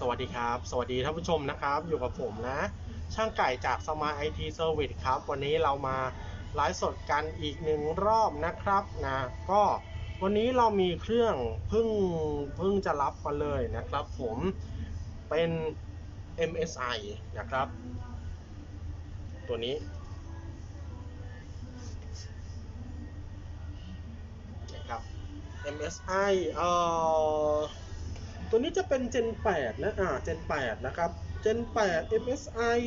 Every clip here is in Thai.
สวัสดีครับ สวัสดีท่านผู้ชมนะครับ อยู่กับผมนะ ช่างไก่จากสมาไอทีเซอร์วิสครับ วันนี้เรามาไลฟ์สดกันอีกหนึ่งรอบนะครับนะก็วันนี้เรามีเครื่องเพึ่งเพึ่งจะรับมาเลยนะครับ ผมเป็น MSI นะครับ ตัวนี้นะครับ MSI เอ่อ ตัวนี้จะเป็น Gen 8 นะ อ่า Gen 8 นะครับ Gen 8 MSI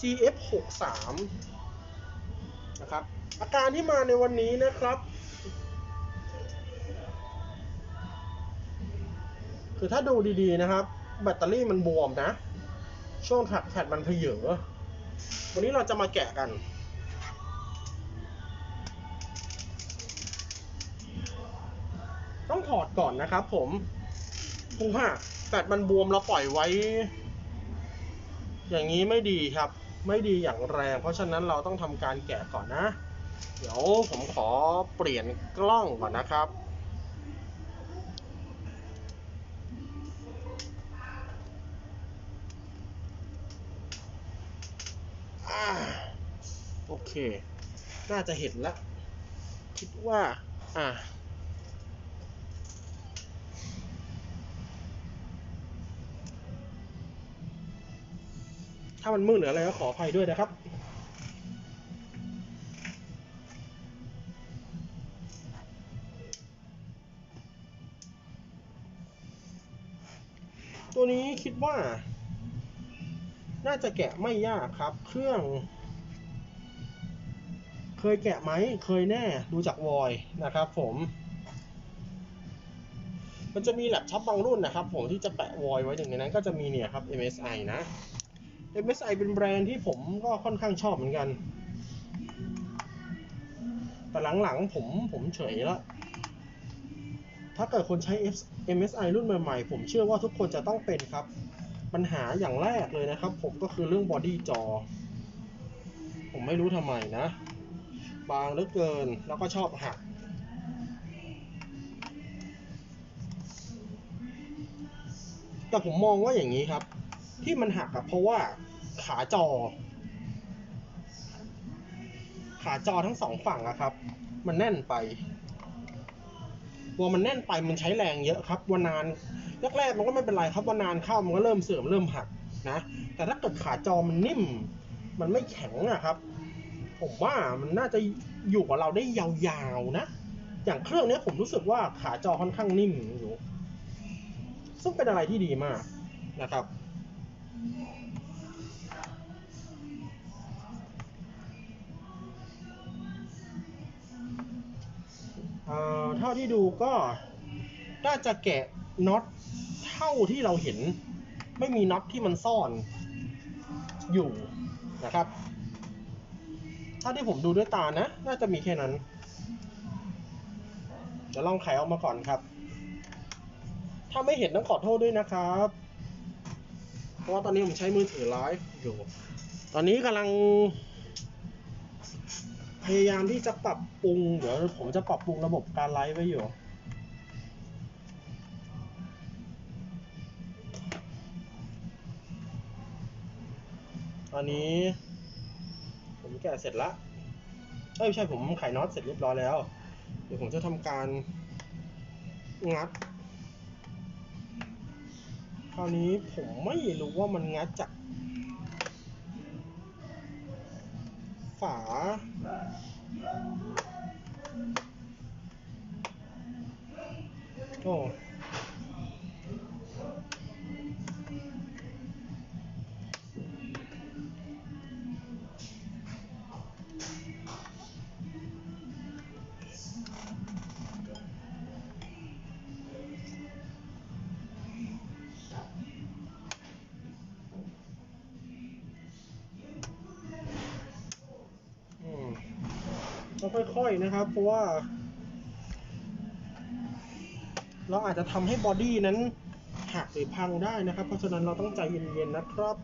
GF 6 3 นะครับ อาการที่มาในวันนี้นะครับ คือถ้าดูดีๆนะครับ แบตเตอรี่มันบวมนะ ช่วงถักแฟดมันเพเยอวันนี้เราจะมาแกะกันต้องถอดก่อนนะครับผม พราะว่าแบตมันบวมเราปล่อยไว้ อย่างนี้ไม่ดีครับ ไม่ดีอย่างแรง เพราะฉะนั้นเราต้องทำการแกะก่อนนะ เดี๋ยวผมขอเปลี่ยนกล้องก่อนนะครับอโอเค น่าจะเห็นแล้ว คิดว่า อ่า ถ้ามันมืดหรืออะไรก็ขออภัยด้วยนะครับ ตัวนี้คิดว่า น่าจะแกะไม่ยากครับ เครื่อง เคยแกะไหม เคยแน่ ดูจากวอยนะครับผมมันจะมีแล็ปท็อปบางรุ่นนะครับผมที่จะแปะวอยไว้อย่างนั้นก็จะมีเนี่ยครับ MSI นะ MSI เป็นแบรนด์ที่ผมก็ค่อนข้างชอบเหมือนกัน แต่หลังๆผมผมเฉยแล้วถ้าเกิดคนใช้ MSI รุ่นใหม่ๆ ผมเชื่อว่าทุกคนจะต้องเป็นครับ ปัญหาอย่างแรกเลยนะครับ ผมก็คือเรื่องบอดี้จอ ผมไม่รู้ทำไมนะ บางเหลือเกินแล้วก็ชอบหักแต่ผมมองว่าอย่างนี้ครับ ที่มันหักอะเพราะว่า ขาจอ ขาจอทั้งสองฝั่งอะครับ มันแน่นไปพอมันแน่นไปมันใช้แรงเยอะครับวันนานแรกๆมันก็ไม่เป็นไรครับวันนานเข้ามันก็เริ่มเสื่อมเริ่มหักนะ แต่ถ้าเกิดขาจอมันนิ่ม มันไม่แข็งอะครับ ผมว่ามันน่าจะอยู่กับเราได้ยาวๆนะ อย่างเครื่องนี้ผมรู้สึกว่าขาจอค่อนข้างนิ่มอยู่ ซึ่งเป็นอะไรที่ดีมากนะครับ เอ่อเท่าที่ดูก็น่าจะแกะน็อตเท่าที่เราเห็น ไม่มีน็อตที่มันซ่อนอยู่นะครับเท่าที่ผมดูด้วยตานะ น่าจะมีแค่นั้น เดี๋ยวลองไขออกมาก่อนครับ ถ้าไม่เห็นต้องขอโทษด้วยนะครับ เพราะว่าตอนนี้ผมใช้มือถือไลฟ์อยู่ ตอนนี้กำลัง พยายามที่จะปรับปรุง เดี๋ยวผมจะปรับปรุงระบบการไลฟ์ไว้อยู่ตอนนี้ ผมแกะเสร็จละเอ้ยไม่ใช่ผมไขน็อตเสร็จเรียบร้อยแล้ว เดี๋ยวผมจะทำการงัด คราวนี้ผมไม่รู้ว่ามันงัดจาก ฝาโต้องค่อยๆนะครับ เพราะว่า เราอาจจะทำให้บอดี้นั้นหักหรือพังได้นะครับ เพราะฉะนั้นเราต้องใจเย็นๆนะครับ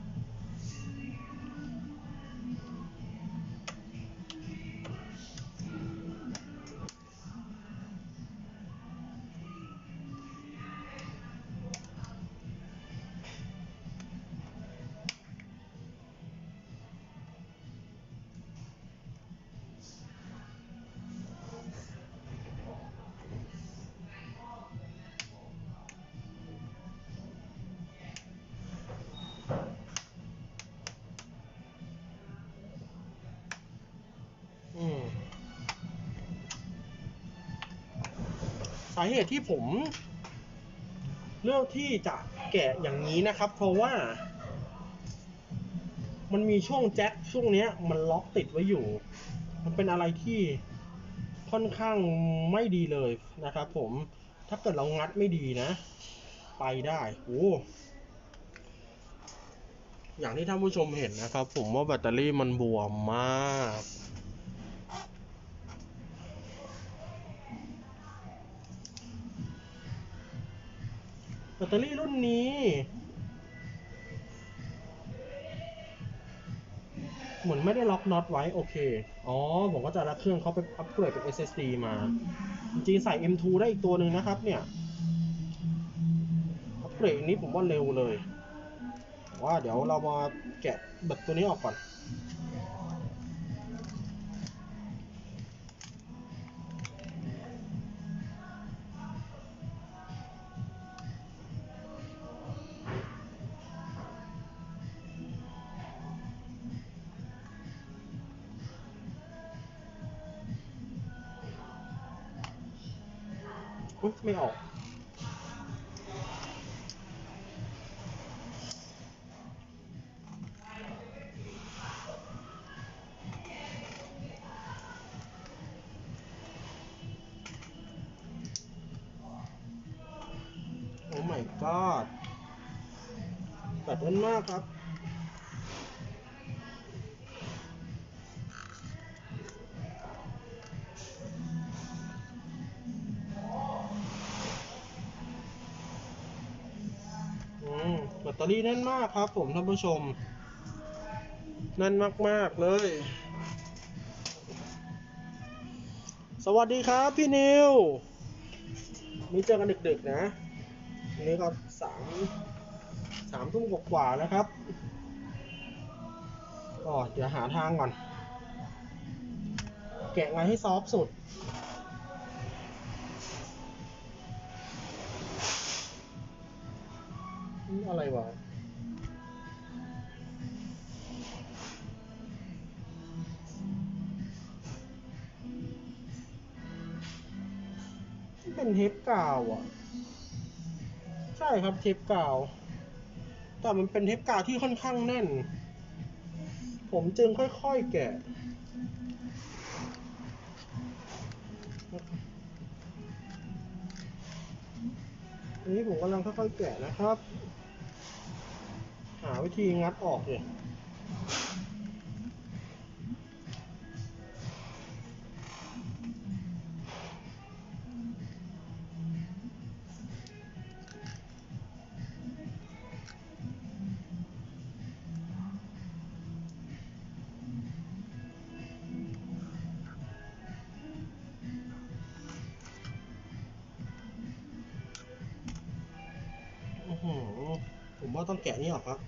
สาเหตุที่ผมเลือกที่จะแกะอย่างนี้นะครับ เพราะว่า มันมีช่วงแจ็คช่วงเนี้ย มันล็อกติดไว้อยู่ มันเป็นอะไรที่ค่อนข้างไม่ดีเลยนะครับผมถ้าเกิดเรางัดไม่ดีนะ ไปได้โอ้อย่างที่ท่านผู้ชมเห็นนะครับ ผมว่าแบตเตอรี่มันบวมมาก ตเตอรี่รุ่นนี้ เหมือนไม่ได้ล็อกน็อตไว้ โอเค อ๋อ ผมก็จะรับเครื่องเขาไปอัปเกรดเป็น SSD มา จริงใส่ M2 ได้อีกตัวหนึ่งนะครับเนี่ย อัปเกรดอันนี้ผมว่าเร็วเลยว่าเดี๋ยวเรามาแกะแบตตัวนี้ออกก่อน ไม่ออก โอ้ my god ตัดเล่นมากครับ ตอรี่แน่นมากครับ ผมท่านผู้ชมแน่นมาก ๆ เลย สวัสดีครับพี่นิวมีเจอกันดึก ๆ นะวันนี้ก็สามสามทุ่มกว่าๆแล้วครับก็เดี๋ยวหาทางก่อน แกะไงให้ซอฟสุด อะไรวะเป็นเทปกาวอะ ใช่ครับเทปกาว แต่มันเป็นเทปกาวที่ค่อนข้างแน่น ผมจึงค่อยๆแกะอันนี้ผมกำลังค่อยๆแกะนะครับ วิธีงัดออกเนี่ยอื้อหือผมว่าต้องแกะนี่ออกครับ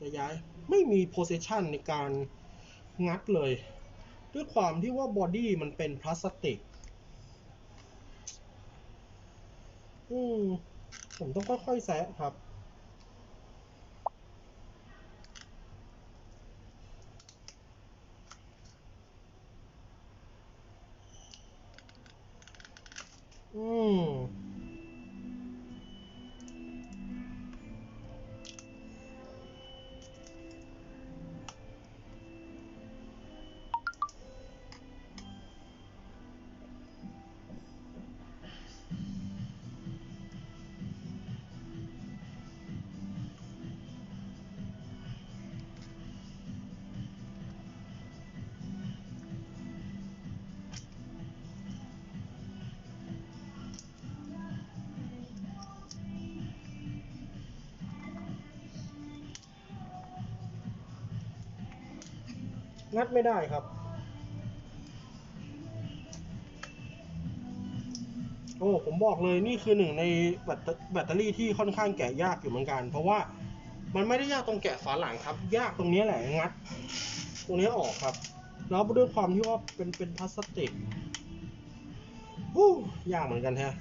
จะย้ายไม่มี position ในการงัดเลย ด้วยความที่ว่าบอดี้มันเป็นพลาสติก อืม ผมต้องค่อยๆแซะครับ อืม งัดไม่ได้ครับ โอ้ผมบอกเลยนี่คือหนึ่งในแบตเตอรี่ที่ค่อนข้างแกะยากอยู่เหมือนกัน เพราะว่ามันไม่ได้ยากตรงแกะฝาหลังครับ ยากตรงนี้แหละงัด ตรงนี้ออกครับ แล้วด้วยความที่ว่าเป็นเป็นพลาสติกฮู้ยากเหมือนกันแฮะ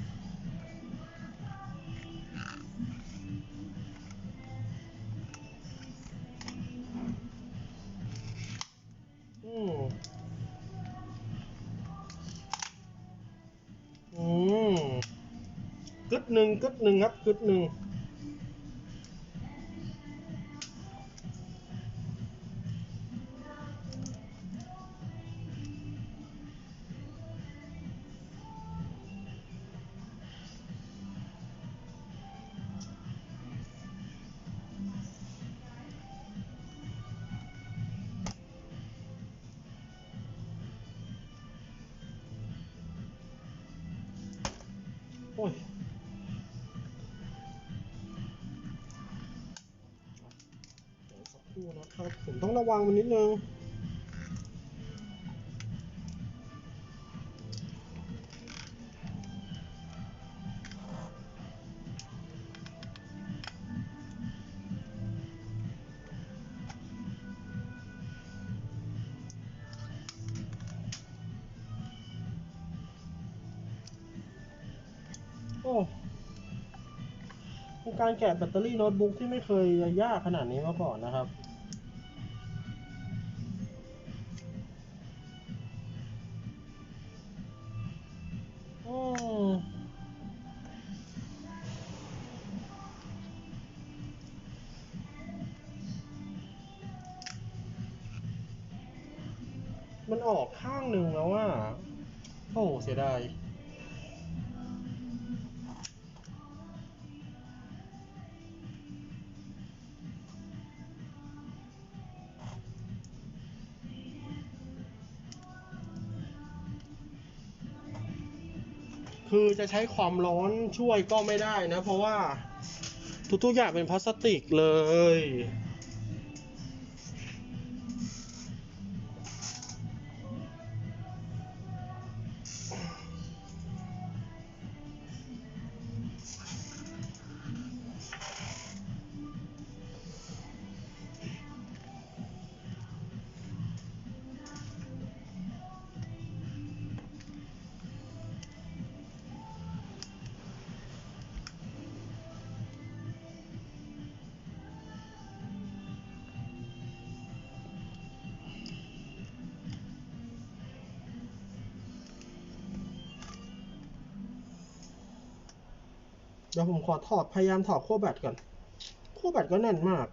ดหนึ่งกึดหนึ่งครับกึดหนึ่งโอ้ย ครับ ผมต้องระวังมันนิดนึงโอ้เป็นการแกะแบตเตอรี่โน้ตบุ๊กที่ไม่เคยยากขนาดนี้มาก่อนนะครับ อืมมันออกข้างหนึ่งแล้วอะโอ้เสียดาย คือจะใช้ความร้อนช่วยก็ไม่ได้นะ เพราะว่าทุกๆอย่างเป็นพลาสติกเลย เดี๋ยวผมขอถอดพยายามถอดขั้วแบตก่อนขั้วแบตก็แน่นมาก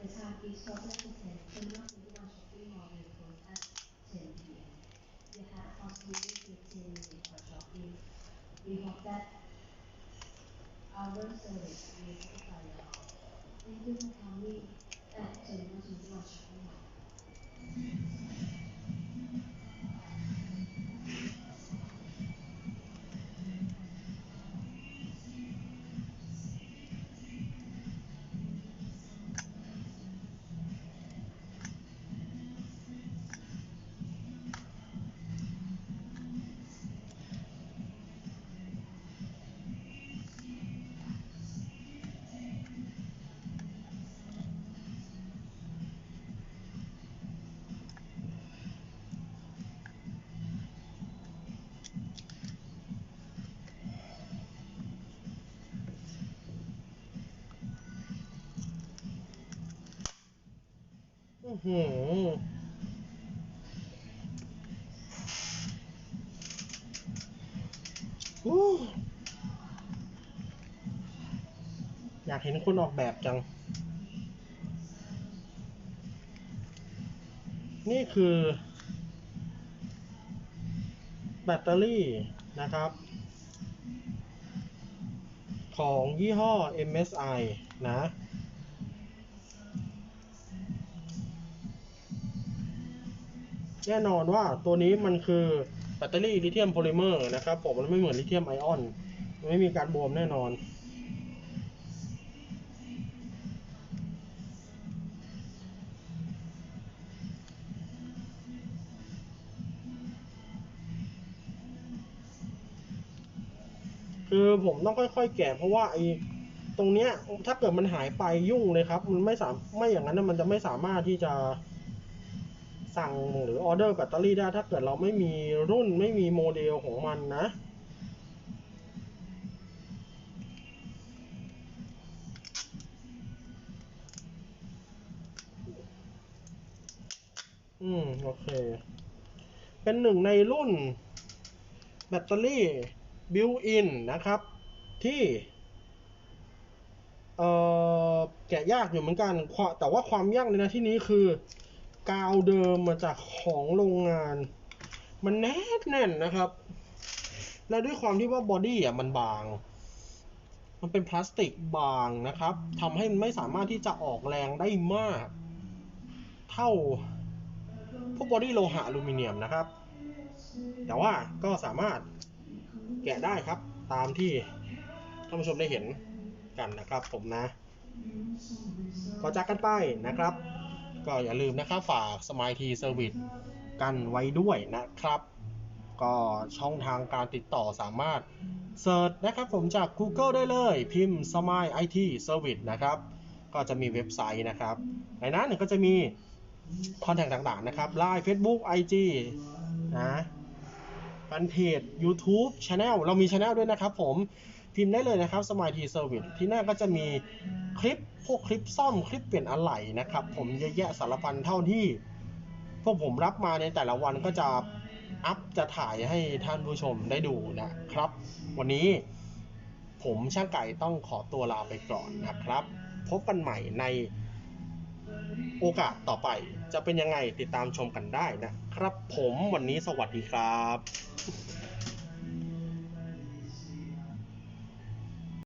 The of our service. Thank you for coming. อื้อหืออู้อยากเห็นคนออกแบบจัง นี่คือ แบตเตอรี่นะครับ ของยี่ห้อ MSI นะ แน่นอนว่าตัวนี้มันคือแบตเตอรี่ลิเธียมโพลิเมอร์นะครับผมมันไม่เหมือนลิเธียมไอออนไม่มีการบวมแน่นอน คือผมต้องค่อยๆ แกะเพราะว่าไอ้ตรงเนี้ยถ้าเกิดมันหายไปยุ่งเลยครับ มันไม่สามไม่อย่างนั้นมันจะไม่สามารถที่จะ สั่งหรือออเดอร์แบตเตอรี่ได้ถ้าเกิดเราไม่มีรุ่นไม่มีโมเดลของมันนะอืม โอเค เป็นหนึ่งในรุ่นแบตเตอรี่บิวอินนะครับ ที่ เอ่อ แกะยากอยู่เหมือนกันแต่ว่าความยากในที่นี้คือ กาวเดิมมาจากของโรงงาน มันแน่นแน่นนะครับ และด้วยความที่ว่าบอดี้อะมันบาง มันเป็นพลาสติกบางนะครับทำให้มันไม่สามารถที่จะออกแรงได้มาก เท่าพวกบอดี้โลหะอลูมิเนียมนะครับ แต่ว่าก็สามารถแกะได้ครับตามที่ท่านผู้ชมได้เห็นกันนะครับผมนะก็จากกันไปนะครับ ก็อย่าลืมนะครับฝาก Smile T Service กันไว้ด้วยนะครับ ก็ช่องทางการติดต่อสามารถเซิร์ชนะครับผมจาก Google ได้เลย พิมพ์ Smile IT Service นะครับ ก็จะมีเว็บไซต์นะครับ ในนั้นก็จะมีคอนแทคต่างๆนะครับ Line Facebook IG นะแฟนเพจ YouTube Channel เรามี Channel ด้วยนะครับผม พิมพ์ได้เลยนะครับ Smile T Service ที่นั่นก็จะมีคลิปพวกคลิปซ่อมคลิปเปลี่ยนอะไหล่นะครับ ผมเยอะแยะสารพันเท่าที่ พวกผมรับมาในแต่ละวันก็จะอัพจะถ่ายให้ท่านผู้ชมได้ดูนะครับ วันนี้ผมช่างไก่ต้องขอตัวลาไปก่อนนะครับ พบกันใหม่ในโอกาสต่อไปจะเป็นยังไงติดตามชมกันได้นะครับ ผมวันนี้สวัสดีครับ